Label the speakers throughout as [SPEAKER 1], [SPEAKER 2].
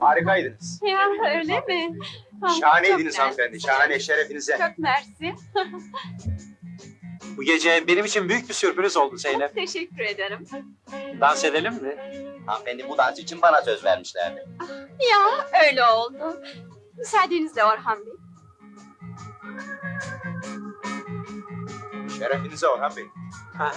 [SPEAKER 1] Harikaydınız.
[SPEAKER 2] Ya öyle mi? Ah,
[SPEAKER 1] Şahaneydiniz
[SPEAKER 2] çok
[SPEAKER 1] hanımefendi.
[SPEAKER 2] mersi.
[SPEAKER 1] Şahane şerefinize.
[SPEAKER 2] Çok mersi.
[SPEAKER 3] Bu gece benim için büyük bir sürpriz oldu Zeynep.
[SPEAKER 2] Teşekkür ederim.
[SPEAKER 3] Dans edelim mi?
[SPEAKER 4] Hanımefendi bu dans için bana söz vermişlerdi.
[SPEAKER 2] Ya öyle oldu. Müsaadenizle Orhan Bey.
[SPEAKER 1] Şerefinize Orhan Bey.
[SPEAKER 3] Ha.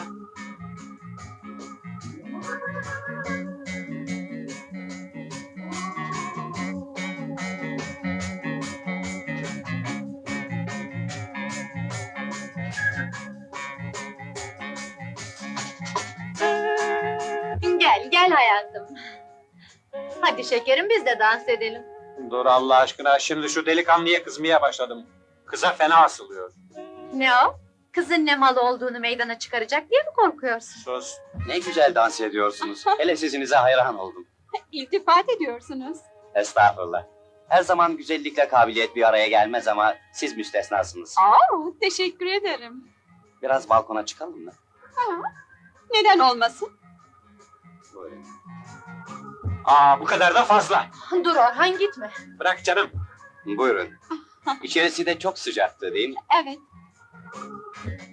[SPEAKER 2] Gel, hayatım. Hadi şekerim biz de dans edelim.
[SPEAKER 3] Dur Allah aşkına şimdi şu delikanlıya kızmaya başladım. Kıza fena asılıyor.
[SPEAKER 2] Ne o? Kızın ne mal olduğunu meydana çıkaracak diye mi korkuyorsun?
[SPEAKER 3] Sus.
[SPEAKER 4] Ne güzel dans ediyorsunuz. Hele sizinize hayran oldum.
[SPEAKER 2] İltifat ediyorsunuz.
[SPEAKER 4] Estağfurullah. Her zaman güzellikle kabiliyet bir araya gelmez ama siz müstesnasınız.
[SPEAKER 2] Aa, teşekkür ederim.
[SPEAKER 4] Biraz balkona çıkalım mı?
[SPEAKER 2] Neden olmasın?
[SPEAKER 3] Aa bu kadar da fazla.
[SPEAKER 2] Dur Orhan gitme.
[SPEAKER 3] Bırak canım.
[SPEAKER 4] Buyurun. İçerisi de çok sıcaktı değil mi?
[SPEAKER 2] Evet.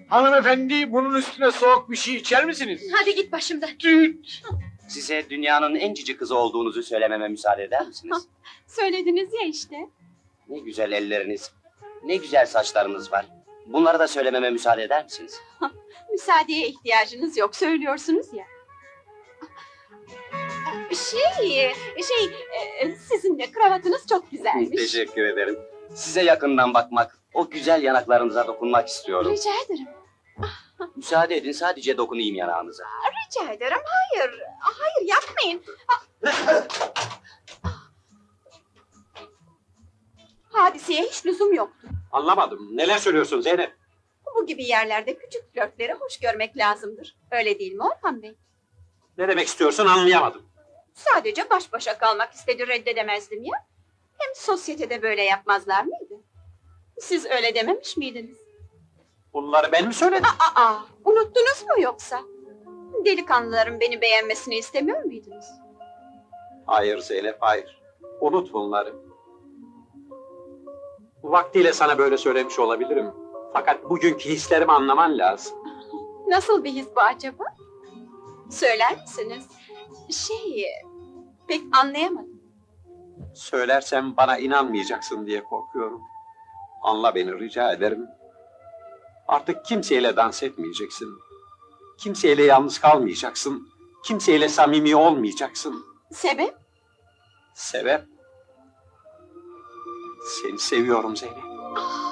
[SPEAKER 5] Hanımefendi bunun üstüne soğuk bir şey içer misiniz?
[SPEAKER 2] Hadi git başımdan.
[SPEAKER 5] Düt.
[SPEAKER 4] Size dünyanın en cici kızı olduğunuzu söylememe müsaade eder misiniz?
[SPEAKER 2] Söylediniz ya işte.
[SPEAKER 4] Ne güzel elleriniz, ne güzel saçlarınız var. Bunları da söylememe müsaade eder misiniz?
[SPEAKER 2] Müsaadeye ihtiyacınız yok söylüyorsunuz ya. Şey, şey, e, sizin de kravatınız çok güzelmiş.
[SPEAKER 4] Teşekkür ederim. Size yakından bakmak, o güzel yanaklarınıza dokunmak istiyorum.
[SPEAKER 2] Rica ederim,
[SPEAKER 4] Müsaade edin sadece dokunayım yanağınıza.
[SPEAKER 2] rica ederim. Hayır, hayır yapmayın. Hadiseye hiç lüzum yoktu.
[SPEAKER 3] Anlamadım. Neler söylüyorsun Zeynep?
[SPEAKER 2] Bu gibi yerlerde küçük flörtleri hoş görmek lazımdır. Öyle değil mi Orhan Bey?
[SPEAKER 3] Ne demek istiyorsun anlayamadım.
[SPEAKER 2] Sadece baş başa kalmak istedi reddedemezdim ya. Hem sosyetede böyle yapmazlar mıydı? Siz öyle dememiş miydiniz?
[SPEAKER 3] Bunları ben mi söyledim?
[SPEAKER 2] Aa, unuttunuz mu yoksa? Delikanlıların beni beğenmesini istemiyor muydunuz?
[SPEAKER 3] Hayır Zeynep hayır. Unut bunları. Vaktiyle sana böyle söylemiş olabilirim. Fakat bugünkü hislerimi anlaman lazım.
[SPEAKER 2] Nasıl bir his bu acaba? Söyler misiniz? Şey, pek anlayamadım.
[SPEAKER 3] Söylersem bana inanmayacaksın diye korkuyorum. Anla beni rica ederim. Artık kimseyle dans etmeyeceksin. Kimseyle yalnız kalmayacaksın. Kimseyle samimi olmayacaksın.
[SPEAKER 2] Sebep?
[SPEAKER 3] Sebep? Seni seviyorum Zeynep.
[SPEAKER 2] Ah,